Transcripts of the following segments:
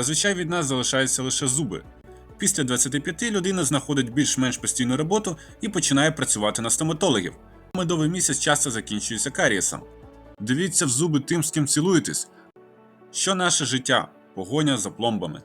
Зазвичай від нас залишаються лише зуби. Після 25 людина знаходить більш-менш постійну роботу і починає працювати на стоматологів. Медовий місяць часто закінчується карієсом. Дивіться в зуби тим, з ким цілуєтесь. Що наше життя? Погоня за пломбами.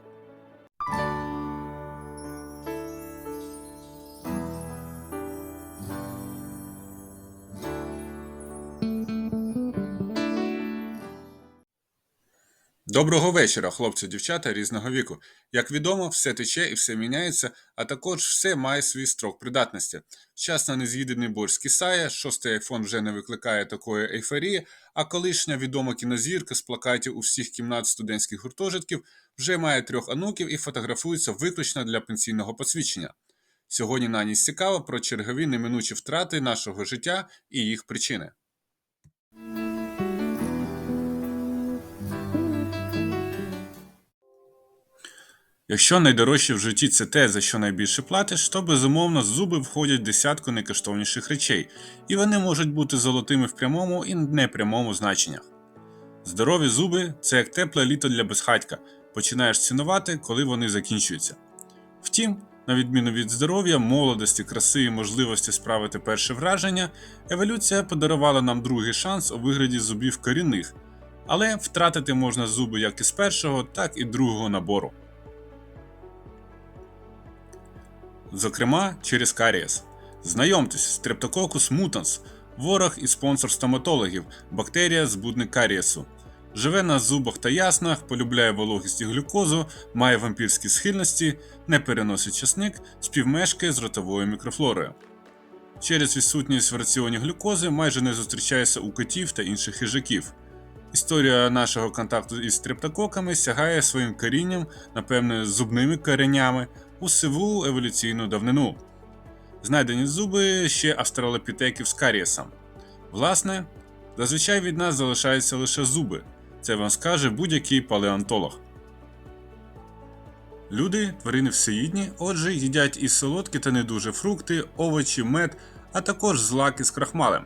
Доброго вечора, хлопці, дівчата різного віку. Як відомо, все тече і все міняється, а також все має свій строк придатності. Вчасно нез'їдений борщ скисає, шостий айфон вже не викликає такої ейфорії, а колишня відома кінозірка з плакатів у всіх кімнат студентських гуртожитків вже має трьох онуків і фотографується виключно для пенсійного посвідчення. Сьогодні на ніч цікаво про чергові неминучі втрати нашого життя і їх причини. Якщо найдорожче в житті це те, за що найбільше платиш, то безумовно зуби входять в десятку найкоштовніших речей, і вони можуть бути золотими в прямому і непрямому значеннях. Здорові зуби це як тепле літо для безхатька, починаєш цінувати, коли вони закінчуються. Втім, на відміну від здоров'я, молодості, краси і можливості справити перше враження, еволюція подарувала нам другий шанс у вигляді зубів корінних, але втратити можна зуби як із першого, так і другого набору. Зокрема через карієс. Знайомтесь, Streptococcus mutans – ворог і спонсор стоматологів, бактерія збудник карієсу. Живе на зубах та яснах, полюбляє вологість і глюкозу, має вампірські схильності, не переносить часник, співмешкає з ротовою мікрофлорою. Через відсутність в раціоні глюкози майже не зустрічається у котів та інших хижаків. Історія нашого контакту із стрептококами сягає своїм корінням, напевне, зубними коренями, у сиву еволюційну давнину. Знайдені зуби ще австралопітеків з карієсом. Власне, зазвичай від нас залишаються лише зуби. Це вам скаже будь-який палеонтолог. Люди тварини всеїдні, отже, їдять і солодкі та не дуже фрукти, овочі, мед, а також злаки з крахмалем.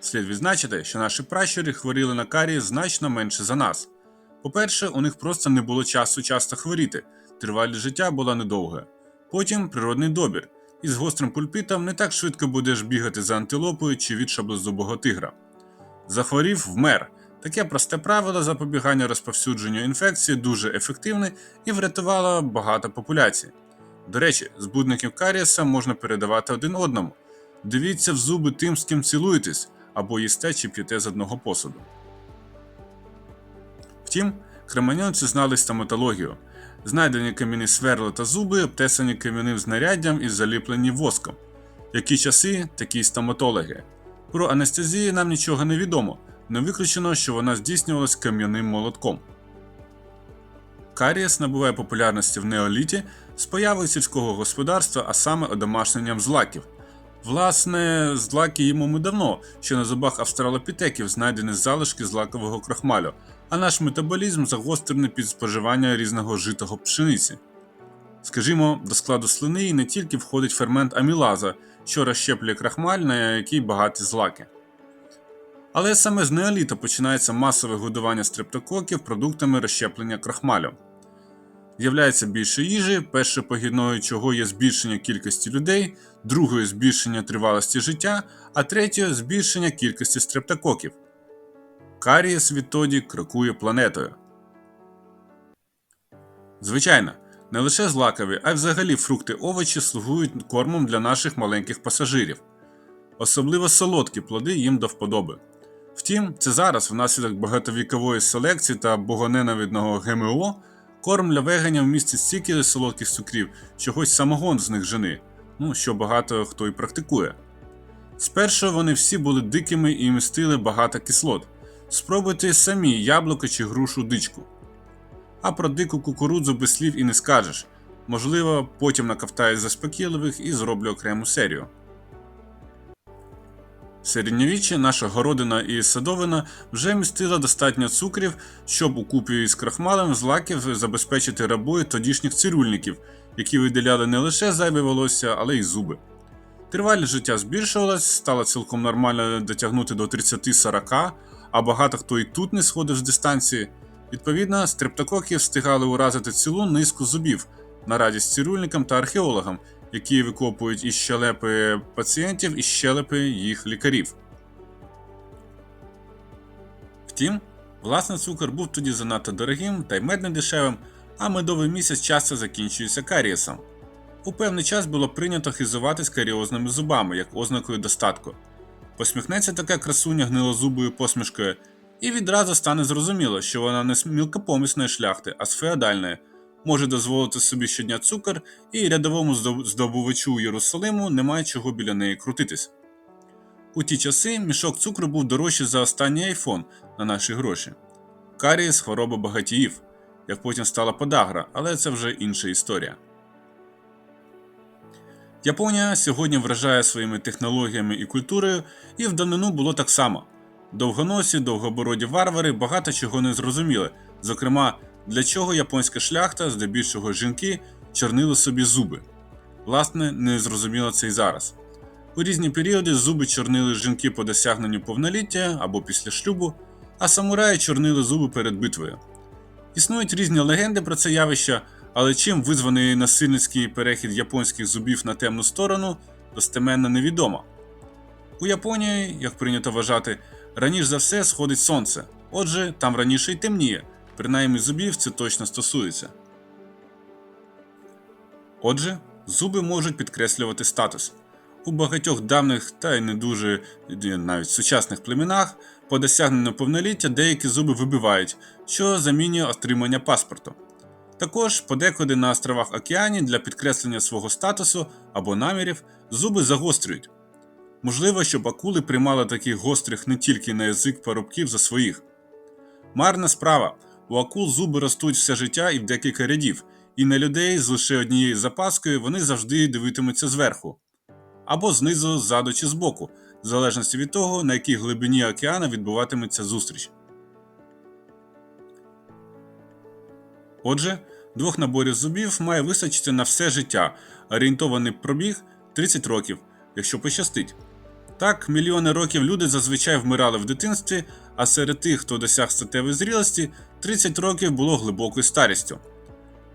Слід відзначити, що наші пращури хворіли на карієс значно менше за нас. По-перше, у них просто не було часу часто хворіти, тривалість життя була недовга. Потім природний добір. Із гострим пульпітом не так швидко будеш бігати за антилопою чи від шаблезубого тигра. Захворів вмер. Таке просте правило запобігання розповсюдженню інфекції дуже ефективне і врятувало багато популяцій. До речі, збудників карієса можна передавати один одному. Дивіться в зуби тим, з ким цілуєтесь, або їсте чи п'єте з одного посуду. Втім, креманьонці знали стоматологію. Знайдені кам'яні сверла та зуби обтесані кам'яним знаряддям і заліплені воском. Які часи, такі й стоматологи. Про анестезію нам нічого не відомо, не виключено, що вона здійснювалась кам'яним молотком. Карієс набуває популярності в неоліті з появою сільського господарства, а саме одомашненням злаків. Власне, злаки їмо ми давно, що на зубах австралопітеків знайдені залишки злакового крахмалю, а наш метаболізм загострений під споживання різного житого пшениці. Скажімо, до складу слини не тільки входить фермент амілаза, що розщеплює крахмаль, на який багаті злаки. Але саме з неоліту починається масове годування стрептококів продуктами розщеплення крахмалю. З'являється більше їжі, перше погідною чого є збільшення кількості людей, другою збільшення тривалості життя, а третьою збільшення кількості стрептококів. Карієс відтоді крокує планетою. Звичайно, не лише злакові, а й взагалі фрукти овочі слугують кормом для наших маленьких пасажирів. Особливо солодкі плоди їм до вподоби. Втім, це зараз, внаслідок багатовікової селекції та богоненавидного ГМО, корм для веганів містить стільки солодких цукрів, що хоч самогон з них жени, ну що багато хто і практикує. Спершу вони всі були дикими і містили багато кислот. Спробуйте самі яблуко чи грушу дичку. А про дику кукурудзу без слів і не скажеш. Можливо, потім наковтаю заспокійливих і зроблю окрему серію. В середньовіччі наша городина і садовина вже містила достатньо цукрів, щоб у купі із крахмалем з лаків забезпечити рабою тодішніх цирюльників, які виділяли не лише зайве волосся, але й зуби. Тривалість життя збільшувалась, стало цілком нормально дотягнути до 30-40, а багато хто і тут не сходив з дистанції. Відповідно, стрептококи встигали уразити цілу низку зубів на радість цирюльникам та археологам, які викопують із щелепи пацієнтів і щелепи їх лікарів. Втім, власне, цукор був тоді занадто дорогим та й мед дешевим, а медовий місяць часто закінчується карієсом. У певний час було прийнято хизуватись каріозними зубами як ознакою достатку. Посміхнеться така красуня гнилозубою посмішкою, і відразу стане зрозуміло, що вона не мілкопомісної шляхти, а з феодальної, може дозволити собі щодня цукор, і рядовому здоб- здобувачу Єрусалиму немає чого біля неї крутитись. У ті часи мішок цукру був дорожчий за останній айфон на наші гроші. Карієс хвороба багатіїв, як потім стала подагра, але це вже інша історія. Японія сьогодні вражає своїми технологіями і культурою, і в давнину було так само. Довгоносі, довгобороді варвари багато чого не зрозуміли, зокрема, для чого японська шляхта, здебільшого жінки, чорнили собі зуби. Власне, не зрозуміло це й зараз. У різні періоди зуби чорнили жінки по досягненню повноліття або після шлюбу, а самураї чорнили зуби перед битвою. Існують різні легенди про це явище, але чим визваний насильницький перехід японських зубів на темну сторону, достеменно невідомо. У Японії, як прийнято вважати, раніше за все сходить сонце, отже, там раніше й темніє, принаймні зубів це точно стосується. Отже, зуби можуть підкреслювати статус. У багатьох давніх та й не дуже навіть сучасних племінах по досягненню повноліття деякі зуби вибивають, що замінює отримання паспорту. Також подекуди на островах Океані для підкреслення свого статусу або намірів зуби загострюють. Можливо, щоб акули приймали таких гострих не тільки на язик парубків за своїх. Марна справа. У акул зуби ростуть все життя і в декілька рядів, і на людей з лише однією запаскою вони завжди дивитимуться зверху. Або знизу, ззаду чи збоку, в залежності від того, на якій глибині океану відбуватиметься зустріч. Отже, двох наборів зубів має вистачити на все життя, орієнтований пробіг 30 років, якщо пощастить. Так, мільйони років люди зазвичай вмирали в дитинстві, а серед тих, хто досяг статевої зрілості, 30 років було глибокою старістю.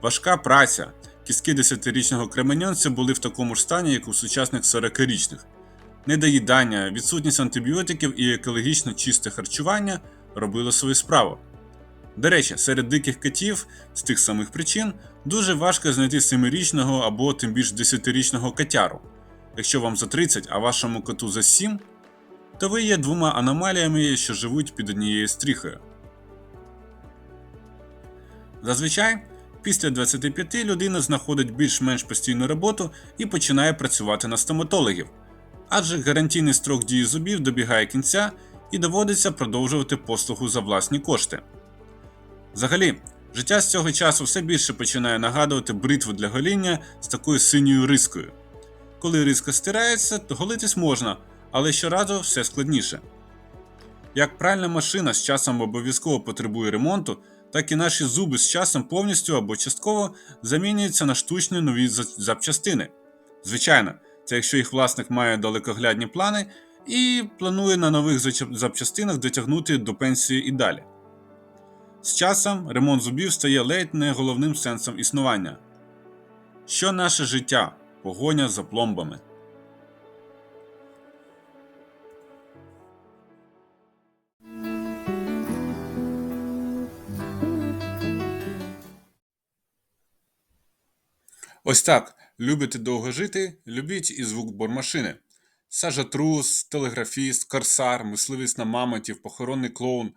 Важка праця. Кістки 10-річного кременьонця були в такому ж стані, як у сучасних 40-річних. Недоїдання, відсутність антибіотиків і екологічно чисте харчування робили свою справу. До речі, серед диких котів з тих самих причин дуже важко знайти 7-річного або тим більш 10-річного котяру. Якщо вам за 30, а вашому коту за 7, то ви є двома аномаліями, що живуть під однією стріхою. Зазвичай, після 25 людина знаходить більш-менш постійну роботу і починає працювати на стоматологів, адже гарантійний строк дії зубів добігає кінця і доводиться продовжувати послугу за власні кошти. Взагалі, життя з цього часу все більше починає нагадувати бритву для гоління з такою синьою рискою. Коли риска стирається, то голитись можна, але щоразу все складніше. Як пральна машина з часом обов'язково потребує ремонту, так і наші зуби з часом повністю або частково замінюються на штучні нові запчастини. Звичайно, це якщо їх власник має далекоглядні плани і планує на нових запчастинах дотягнути до пенсії і далі. З часом ремонт зубів стає ледь не головним сенсом існування. Що наше життя? Погоня за пломбами. Ось так. Любите довго жити, любіть і звук бормашини. Сажатрус, телеграфіст, корсар, мисливець на мамотів, похоронний клоун.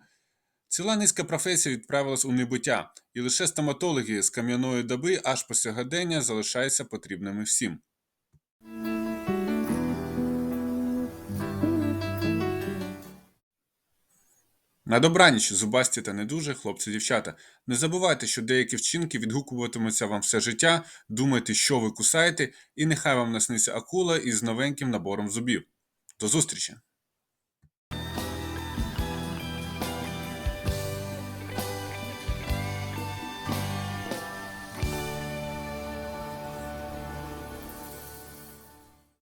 Ціла низка професій відправилась у небуття, і лише стоматологи з кам'яної доби аж по сьогодення залишаються потрібними всім. На добраніч, зубасті та не дуже, хлопці-дівчата. Не забувайте, що деякі вчинки відгукуватимуться вам все життя, думайте, що ви кусаєте, і нехай вам насниться акула із новеньким набором зубів. До зустрічі!